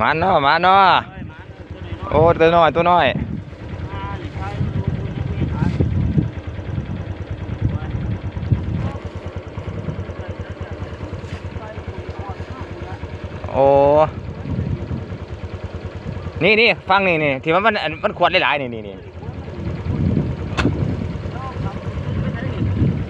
มาเนาะมาเนาะโอ้ตัวน้อยตัวน้อยโอ้นี่นี่ฟังนี่นี่ที่มันมันมันขวดหลายๆนี่นี่นี่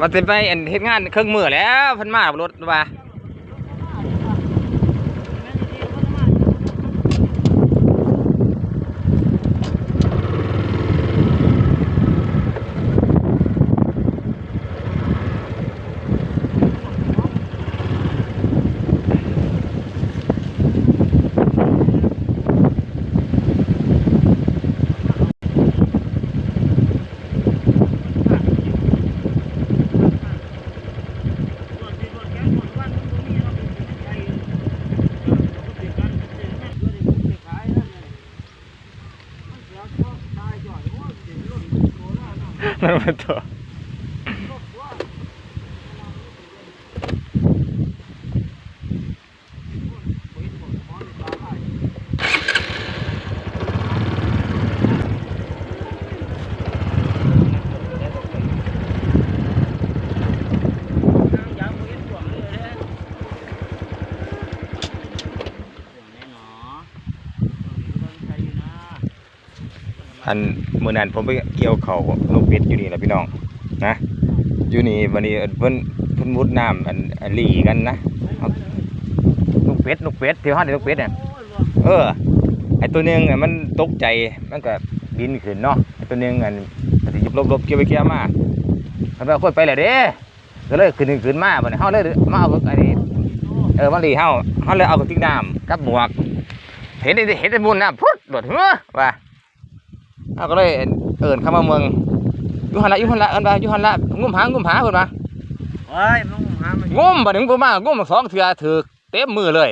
มันจะไปเฮ็ดงานเครื่องมือแล้วพันมากับรถว่า มันมาตัว อันมื่อนั้นผมไปเกี่ยวเขาลูกเป็ดอยู่นี่แหละพี่น้องนะอยู่นี่วันนี้เพิ่นเพิ่นมุดน้ำอันอันหลีกันนะลูกเป็ดลูกเป็ดที่ห้องลูกเป็ดเนี่ยเออไอตัวนึงอะมันตกใจมันก็บินขึ้นเนาะไอตัวนึงอันมันสิหยุบลบๆเกี่ยวไปเกี่ยวมามันไปเอาคนไปแล้วเด้ก็เลยขึ้นขึ้นมาบัดนี้เฮาเลยมาเอาอันนี้เออมาหลีเฮาเฮาเลยเอากระติกน้ำกับหมวก เห็นไอ้เห็นไอ้บุญน้ำพุดโดดหัวว่า เอาก็เลยเอิญเข้ามาเมืองอยุหันละอยุหันละเอินไปยุหันละงุ่มหางุ่มหาเพิ่นมาเฮ้ยมึงหามันงุ่มบัดนึงบ่มางุ่มสองเทื่อถือเต็มมือเลย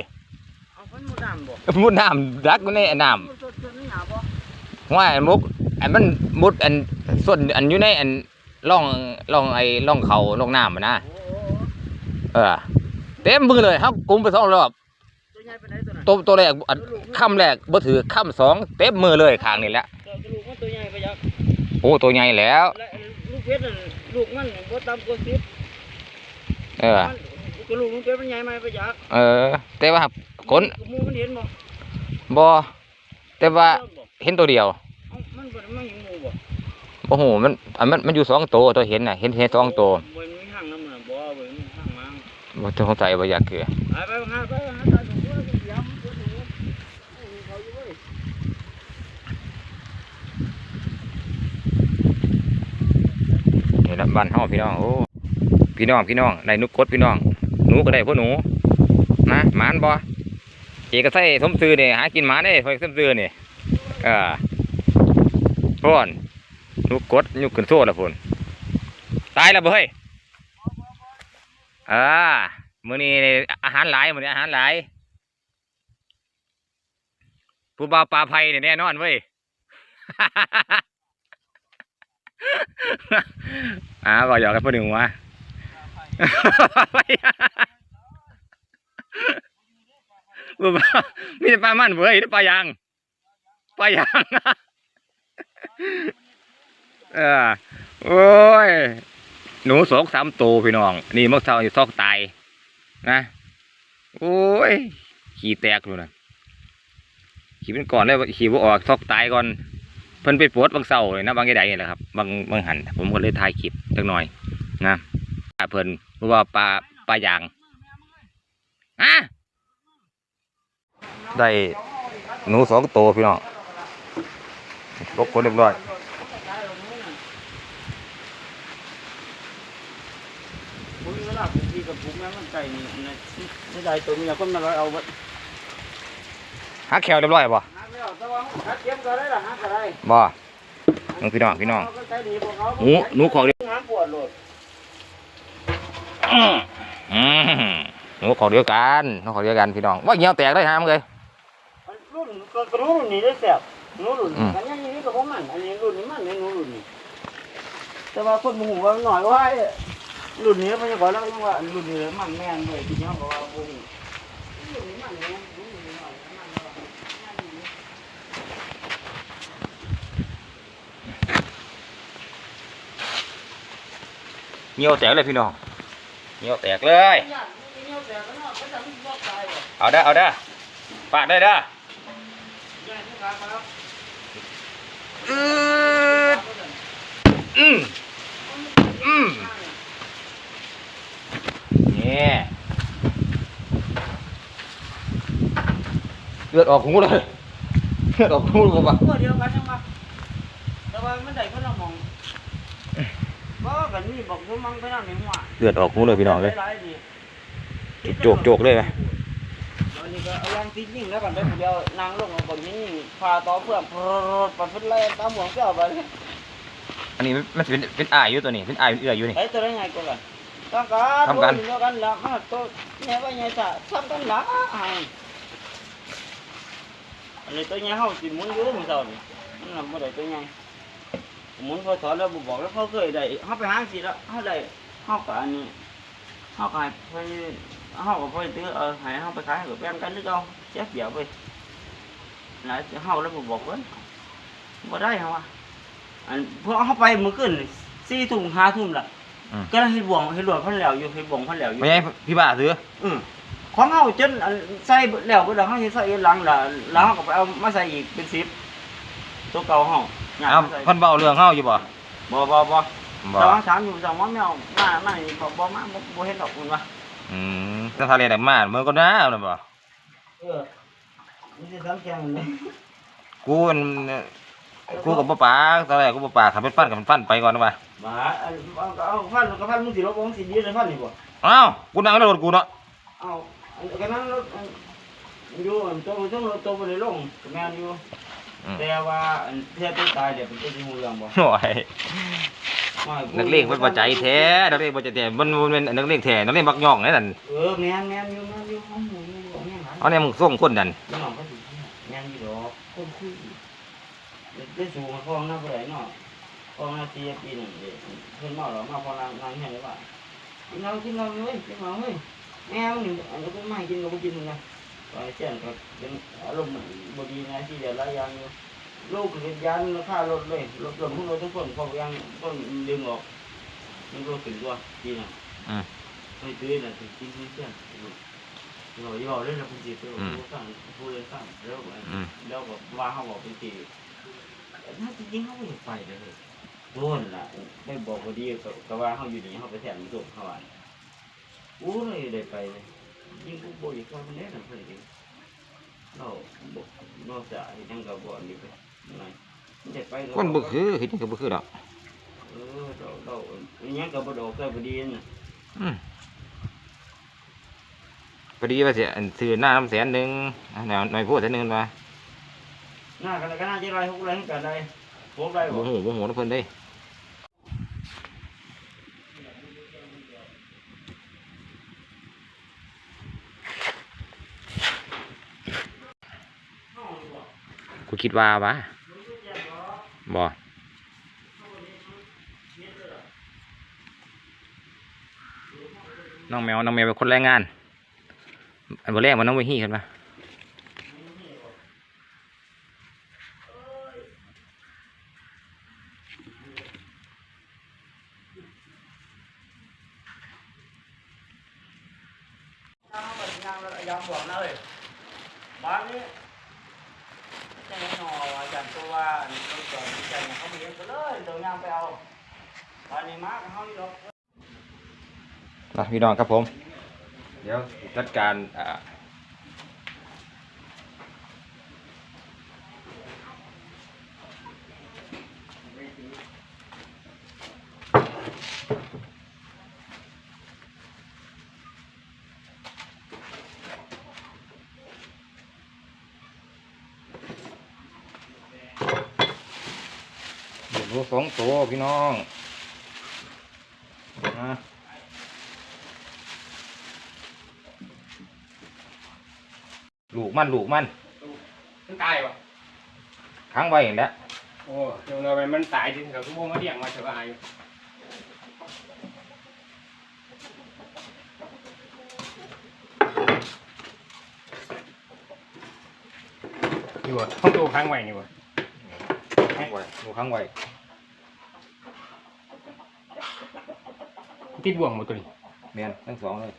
เอาเพิ่นมุดน้ำบ่มุดน้ำดักอยู่ในน้มุดสดๆนี่หาบ่ำว่าอันมุกอันมันมุดอันส่วนอันอยู่ในอันร่องร่องไอ้ร่องเขาร่องน้ำอะนะโอ้โหเออเต็มมือเลยเฮากุมไปสองรอบตัวใหญ่ไปไหนตัวนั้นตัวตัวแรกอันค่ำแรกบ่ถือค่ำสองเต็มมือเลยข้างนี่แหละ โอ้ตัวใหญ่แล้วและลูกเพชรนั่นลูกมันบ่ต่ำกว่าสิบเออ มันตัวลูกมันเพชรมันใหญ่ไหมไปยักเออ แต่ว่าคนหมูมันเห็นบ่บ่แต่ว่าเบิ่งบ่เห็นตัวเดียวเอ้ามันบ่มันเห็นหมูบ่โอ้โหมันอันมันมันอยู่สองตัวตัวเห็นน่ะเห็นเห็นสองตัวบ่มีหางน้ำมันบ่บ่มีหางมังมันต้องใจว่าอยากคือ ไปไปหาไปหาตาตัวตัวเดียวมันตัวหนูโอ้ยเขาอยู่เว้ยะบ้านเฮาพี่น้องโอ้พี่น้องพี่น้องได้นุกกดพี่น้องหนูก็ได้พวกหนูนะหมานบ่เอกใส่สมซื้อนี่หากินหมาได้พอสมซื้อนี่เออพ่นนุกกดยุกขึ้นโซ่ละพ่นตายแล้วบ่เฮ้ยอ่ามื้อนี้อาหารหลายมื้อนี้อาหารหลายผู้บ่าวปลาไผ่เนี่แน่นอนเว้ย อ่าบอกหยอกกันพูดถึงว่าบ่บ่มีแต่ปลามันเว้ยปลายางปลายางเออโอ้ย หนูสองสามตัวพี่น้อง นี่มักเท่าอยู่ซอกตาย นะ โอ้ย ขี่แตกเลยนะขี่เป็นก่อนเลยขี่บ่ออกซอกตายก่อน เพิ่นไปปวดบางเสาเลยนะบางยายใดนี่แหละครับบางบางหันผมก็เลยถ่ายคลิปจักหน่อยนะเพิ่นเพราะว่าปลาปลายางอะได้หนูสองตัวพี่น้องลกคนเรียบร้อยผมมีเวลาผมดีกับผมนะมันใจนี่นะไม่ได้ตัวเมียคนมาเอาไว้หักแขวเรียบร้อยบ่หาแล้วแต่ว่าหาเก็บก็ได้ล่ะหาก็ได้ บ่น้องพี่น้องพี่น้องเขาก็ใจดีพวกเขาหนูหนูของเดียวหาปวดโลดอืมอืมหนูของเดียวกันหนูของเดียวกันพี่น้องว่าเหี่ยวแตกได้ฮะมึงเลยมันรุ่นก็กระรุ่นนี้ได้แซ่บหนูรุ่นอืมกันยังนี้ก็บ่มันอันนี้รุ่นนี้มันในหนูรุ่นนี้แต่ว่าคนหมู่ว่าหน่อยว่าไอ้รุ่นนี้มันจะก่อนแล้วยังว่ารุ่นนี้มันแม่นเลยทีนี้เขาบอกว่าบ่มีรุ่นนี้มันแม่นรุ่นนี้หน่อยมัน เหี่ยวแตกเลยพี่น้องเหี่ยวแตกเลยญาติมันเงี้ยวแต่ก็นอกก็จะไม่บอกตายหรอกเอาเด้อเอาเด้อฝากได้เด้อญาติทุกการครับอืดอืมอืมนี่เลือดออกหูเลยเลือดออกหูเลยปะตัวเดียวกันยังมาแต่ว่ามันได้คนละหมอง บ่กันนี่บอกว่ามันไปนั่งในหัวเลือดออกหูเลยพี่น้องเลยหาๆนี่โจกโจกเลยไหมอันนี้ก็เอายางติดยิ่งแล้วกันไปผู้เดียวนางลงเอาบนยิ่งพาต่อเพื่อนพรดปัดเป็นไรตามหวงเจ้าไปเลยอันนี้มันมันเป็นเป็นอายอยู่ตัวนี้เป็นอายเป็นเอื้อยอยู่นี่ ไอ้ตัวได้ไงกูล่ะต้องการทำกัน โดเดียวกันละมาตัวเนี่ยว่าไงจ้ะทำกันละไอ้อันนี้ตัวใหญ่เฮาสิหมุนอยู่มื้อเช้านี่มันนำบ่ได้ตัวใหญ่ หมุนพอถอนแล้วบ่บอกแล้วเขาเคยได้เฮาไปหาสิแล้วเฮาได้เฮาก็อันนี้เฮาก็ให้ไปเฮาก็ไปตื้อเออให้เฮาไปขายก็แบ่งกันนึกเอาเจ็บเดียวไปหลายเฮาแล้วบ่บอกเพิ่นบ่ได้เฮาว่าอันพอเฮาไปมื้อคืน4ทุ่ม5ทุ่มล่ะอืม ก็เฮ็ดบ่วงเฮ็ดบ่วงพันแล้วอยู่เฮ็ดบ่วงพันแล้วอยู่ไม่ใช่พี่บ้าซื้ออืมของเฮาจนอันใส่เบิดแล้วเบิดแล้วเฮาสิใส่หลังละแล้วเฮาก็ไปเอามาใส่อีกเป็น10ตัวเก่าเฮา ย่างเอามาใส่เพิ่นเบาเรื่องเฮาอยู่บ่บ่บ่บ่บ่สองสามอยู่สองว่าแมวมามานี่บ่บ่มาบ่บ่เฮ็ดดอกคุณว่าอืมถ้าทะเลได้มาเมื่อก็น่าเอาน่ะบ่เออนี่สิสำแข็งนี่กูมันกูกับบ่ปากตอนแรกกูบ่ปากขับเป็นฟันกับเป็นฟันไปก่อนนะว่ามาอันเอาก็เอาพันก็พันมึงสิลบของสิดีเลยพันนี่บ่อ้าวกูนั่งในรถกูเนาะเอาอันก็นั้นรถอันอยู่อันตัวตัวรถตัวบ่ได้ลงก็แม่นอยู่อืม แต่ว่าอันเทียตัวตายเดี๋ยวเป็นตัวสิฮู้เรื่องบ่โอ้ยว่านักเลงมันบ่ใจแท้นักเลงบ่ใจแท้มันมันเป็นนักเลงแท้นักเลงบักย่องนั่นนั่นเออแม่นแม่นอยู่แม่นอยู่ของหมูอยู่ของแม่นหลายเอาเนี่ยมึงส่งคนนั่นน้องก็สิแม่นอยู่ดอกคนคุยได้สูงมาฟ้องหน้าบ่ได้เนาะฟ้องหน้าตีปีนึงเด้เพิ่นมาหรอมาฟ้องนางนางเฮ็ดได้ว่ากินเรากินเราเว้ยกินเราเว้ยแมวนี่อันนี้ก็ไม่กินก็บ่กินนะ ตอนเช่นก็เป็นอารมณ์บ่ดีนะที่เดี๋ยวหลายอย่างอยู่ลูกเฮ็ดยานราคารถเลยรถรถพวกเราทุกคนเขายังต้องดึงออกมันก็ถึงตัวดีนะอืมไม่ตื้อนะถึงกินที่เช่นเราย่อเล่นเราเป็นจีบเราสั่งผู้เล่นสั่งแล้วก็อืมแล้วก็ว่าเขาบอกเป็นจีบน่าจริงเขาไม่ไปเลยโดนล่ะไปบอกพอดีก็ว่าเขาอยู่นี่เขาไปแทนมันจบเขาอะอู้เลยได้ไปเลย ยิงกูโบอีกคนนี้นะเพื่อนจริงเราบอกนอกจากยังกับบ่อนนี่ไปไหนได้ไปคนบ่คือเฮ็ดจังก็บ่คือดอกเออเราเรายังกับบ่ดอกก็บ่ดีน่ะอืมพอดีว่าสิอันซื้อหน้าน้ำแสนหนึงอะแนวหน่อยพูดแสนหนึงมาหน้ากันก็น่าจะไรหกไรกันได้หกไรบ่บ่ฮู้บ่ฮู้นำเพิ่นเด้ กู คิดว่าวะบ่น้องแมวน้องแมวเป็นคนแรงงาน อันบนแรกมันน้องไปหี่กันปะ ยอมบอกนะเลยบ้านนี้แจ้งหน่อจากตัวว่าเราจอดใจเขามีก็เลยตัวยางไปเอาบ้านนี้มาเขาอยู่ดอก อะ พี่น้องครับผม เดี๋ยวจัดการอ่าเดี๋ยวรู้สองตัวพี่น้องนะ กมันลูกมันมันตายวะค้างไว้อย่างนี้โอ้เดี๋ยวเราไปมันตายจริงเขาทุกโมงมาเลี้ยงมาเถอะอายนี่วะห้องตัวค้างไว้นี่วะค้างไว้ลูกค้างไว้ติดบ่วงหมดตัวนี้แม่นทั้งสองเลย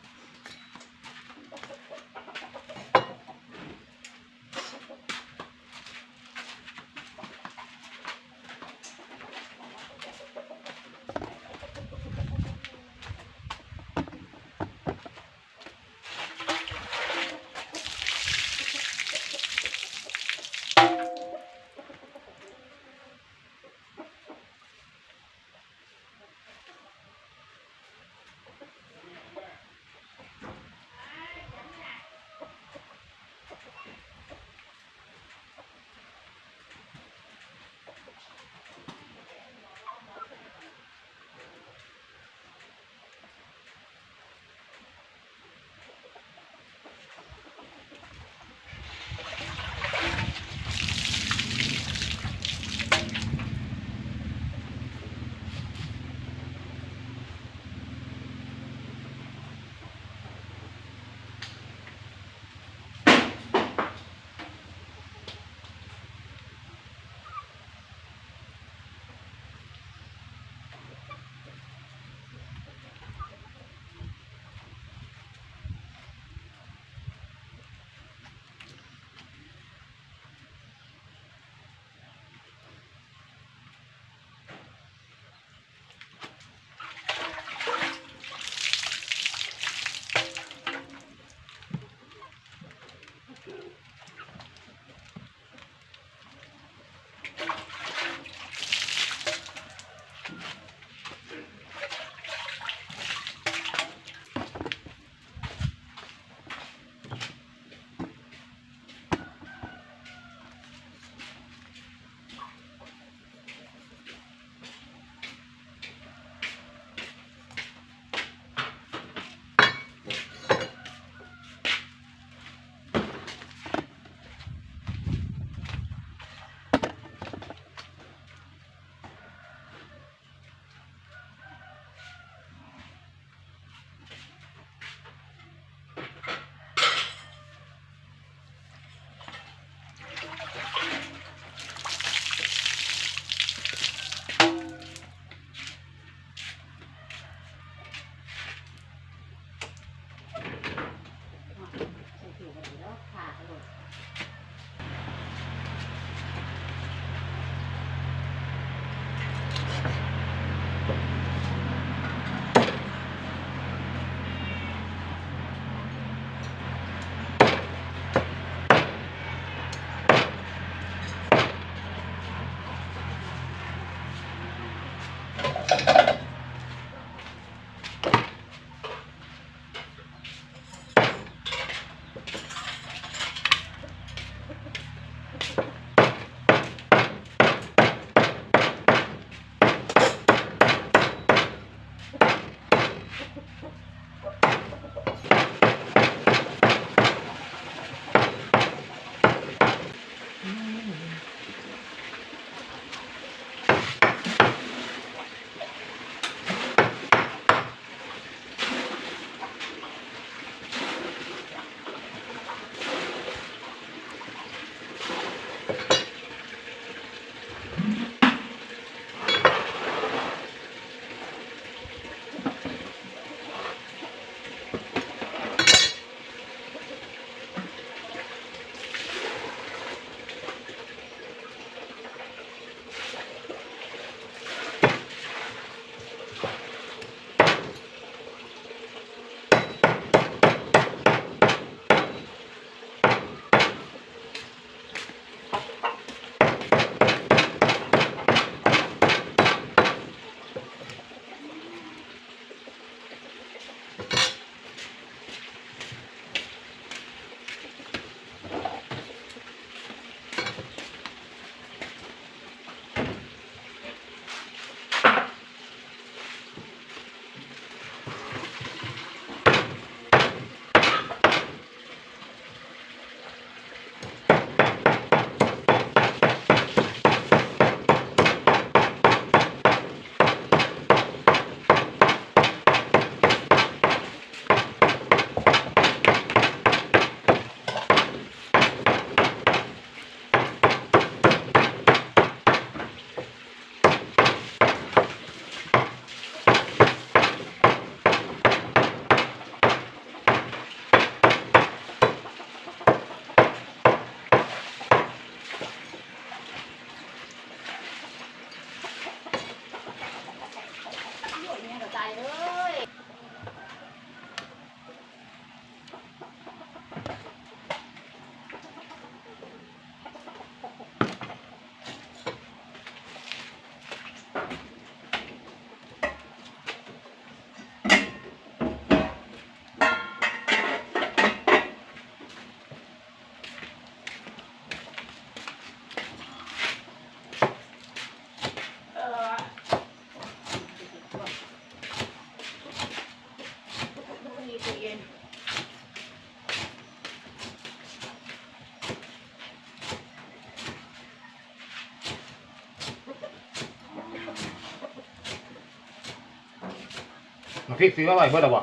มาพริกซื้อมาไว้เพื่อหรอบ่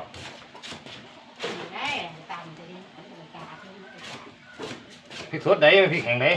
ได้ตามจะได้กาเพิ่มไปกาพริกสดได้พริกแห้งได้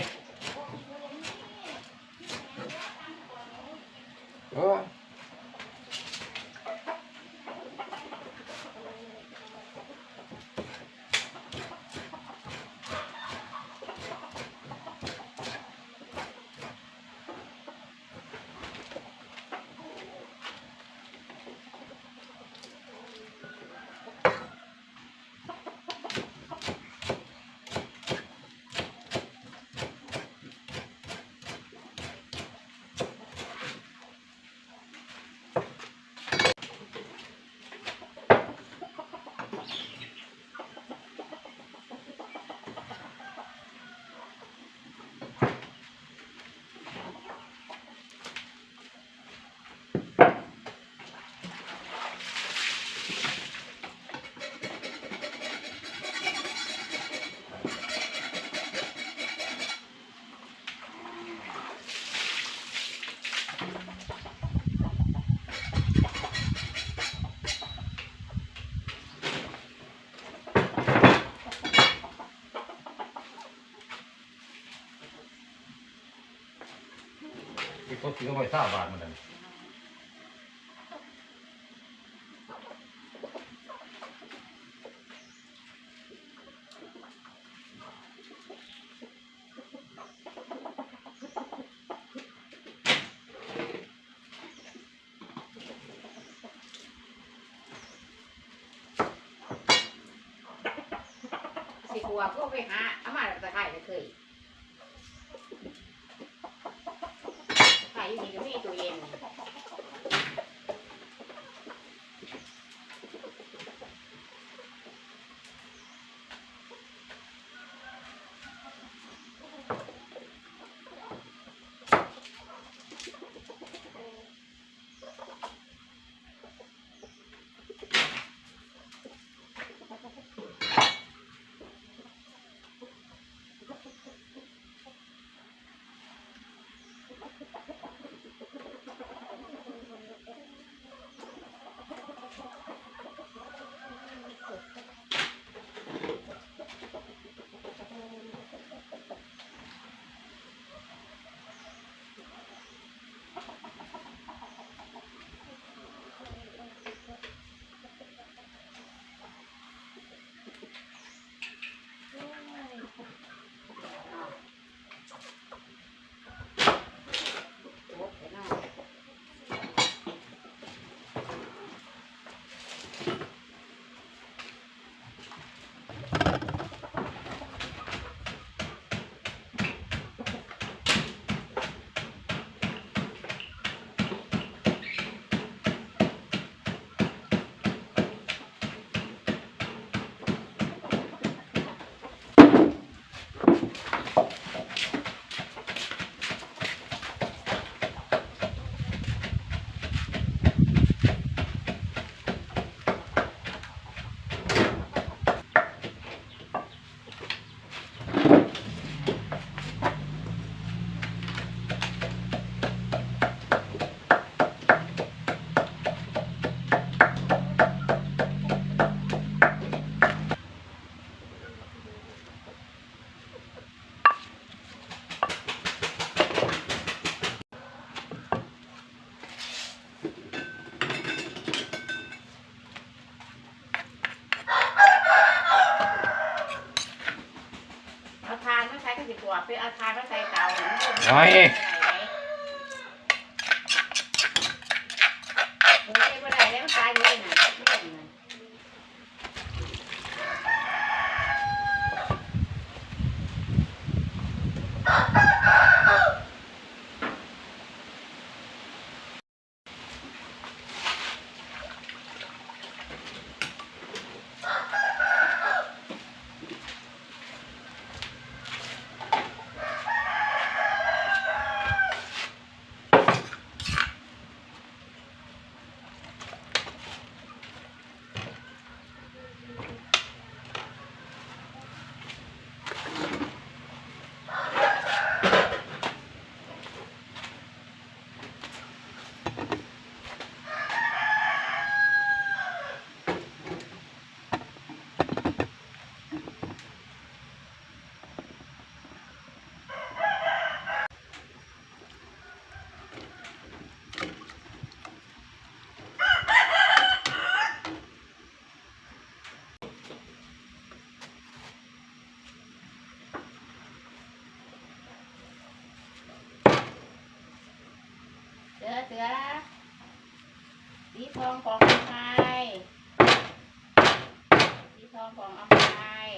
ซื้อาไว้สาบาทมือนกันสิกลัวพวกไปหาอามาตะไคร้เคย ไข่อยู่นี่ก็มีตู้เย็น กลัวไปเอาทานมาใส่เตาน้อย สือ สีทองของอภัยสีทองของอภัย